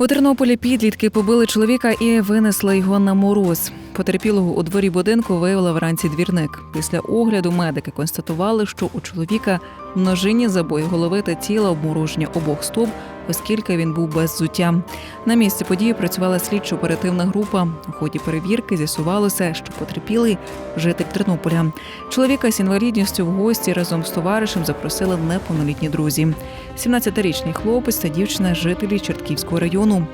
У Тернополі підлітки побили чоловіка і винесли його на мороз. Потерпілого у дворі будинку виявила вранці двірник. Після огляду медики констатували, що у чоловіка множинні забої голови та тіла обмороження обох стоп, оскільки він був без взуття. На місці події працювала слідчо-оперативна група. У ході перевірки з'ясувалося, що потерпілий житель Тернополя. Чоловіка з інвалідністю в гості разом з товаришем запросили неповнолітні друзі. 17-річний хлопець та дівчина жителі Чортківського району.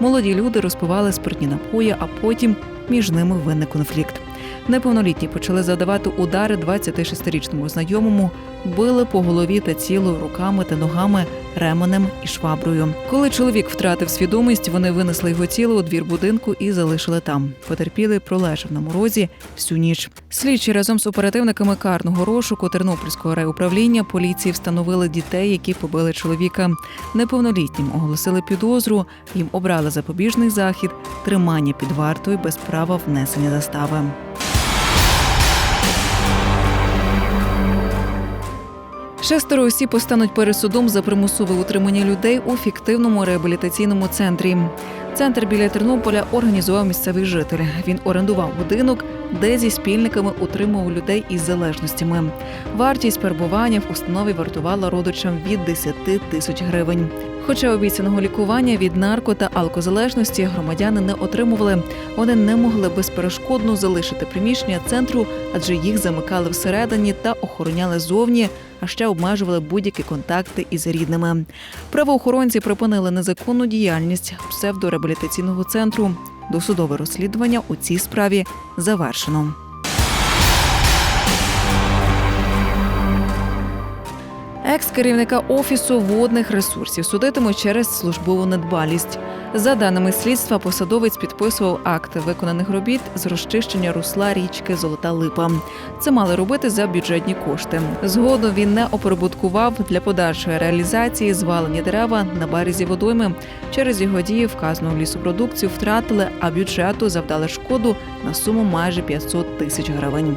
Молоді люди розпивали спиртні напої, а потім між ними виник конфлікт. Неповнолітні почали завдавати удари 26-річному знайомому, били по голові та тілу руками та ногами, ременем і шваброю. Коли чоловік втратив свідомість, вони винесли його тіло у двір будинку і залишили там. Потерпілий пролежав на морозі всю ніч. Слідчі разом з оперативниками карного розшуку Тернопільського райуправління поліції встановили дітей, які побили чоловіка. Неповнолітнім оголосили підозру. Їм обрали запобіжний захід, тримання під вартою без права внесення застави. Шестеро осіб постануть перед судом за примусове утримання людей у фіктивному реабілітаційному центрі. Центр біля Тернополя організував місцевий житель. Він орендував будинок, де зі спільниками утримував людей із залежностями. Вартість перебування в установі вартувала родичам від 10 тисяч гривень. Хоча обіцяного лікування від нарко та алкозалежності громадяни не отримували. Вони не могли безперешкодно залишити приміщення центру, адже їх замикали всередині та охороняли зовні, а ще обмежували будь-які контакти із рідними. Правоохоронці припинили незаконну діяльність псевдореабілітаційного центру. Досудове розслідування у цій справі завершено. Екс-керівника офісу водних ресурсів судитимуть через службову недбалість. За даними слідства, посадовець підписував акти виконаних робіт з розчищення русла річки Золота Липа. Це мали робити за бюджетні кошти. Згодом він не оприбуткував для подальшої реалізації звалені дерева на березі водойми. Через його дії вказану лісопродукцію втратили, а бюджету завдали шкоду на суму майже 500 тисяч гривень.